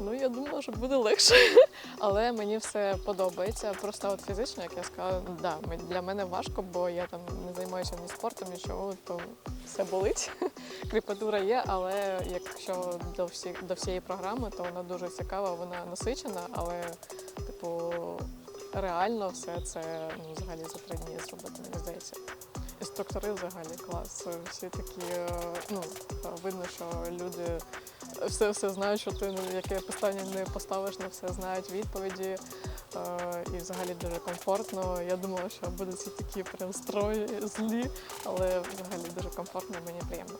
Ну, я думала, що буде легше. Але мені все подобається. Просто от фізично, як я сказала, да, для мене важко, бо я там не займаюся ні спортом, нічого, то все болить. Кріпатура є, але якщо до всіх до всієї програми, то вона дуже цікава, вона насичена, але типу реально все це ну, взагалі за три дні зробити, мені здається. Інструктори взагалі клас. Всі такі, е, ну, видно, що люди все все знають, що ти ну, яке питання не поставиш, не все знають відповіді. Е, і взагалі дуже комфортно. Я думала, що будуть такі прям строї, злі, але взагалі дуже комфортно, мені приємно.